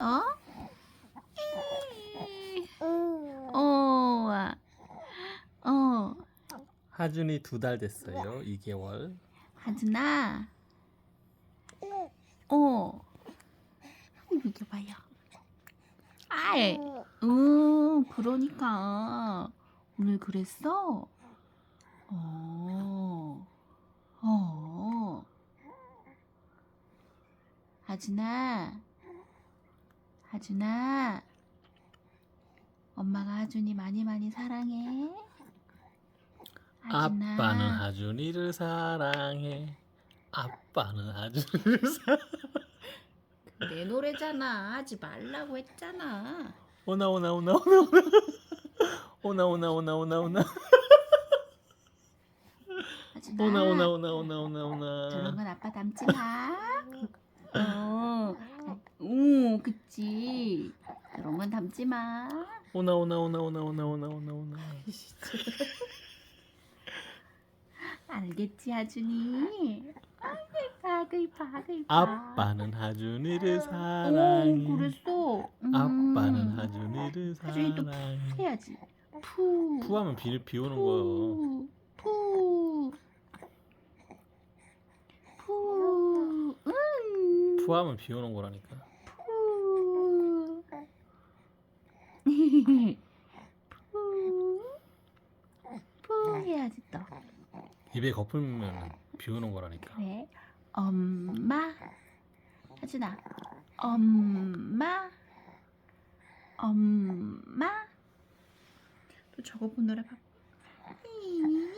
어? 어, 어, 하준이 두 달 됐어요. 2개월. 하준아, 어, 이거 봐요. 아이, 응, 그러니까 오늘 그랬어. 어, 어, 하준아, 하준아, 엄마가 하준이 많이 많이 사랑해. 하준아. 아빠는 하준이를 사랑해. 아빠는 하준이를 사랑해. 내 노래잖아. 하지 말라고 했잖아. 오나 오나 오나 오나 오나 오나 오나 오나 오나 오나 하준아. 오나 오나 오나 오나 오나 저런 오나 건 아빠 닮지 마. 어, 오, 그치. 그런 건 닮지 마. 오나 오나 오나 오나 오나 오나 오나 오나 알겠지, 하준이? 이뻐, 그 이뻐. 아빠는 하준이를 오, 사랑해. 그랬어. 음. 아빠는 하준이를 하준이 또 사랑해. 해야지. 푸. 푸하면 비, 비 오는 거요. 푸. 푸. 푸. 음. 푸하면 비 오는 거라니까. 푸. 푸. 푸 해야지 또. 입에 거품이면 비 오는 거라니까. 그래. 엄마. 하준아. 엄마. 엄마. 또 저거 보느라. 이.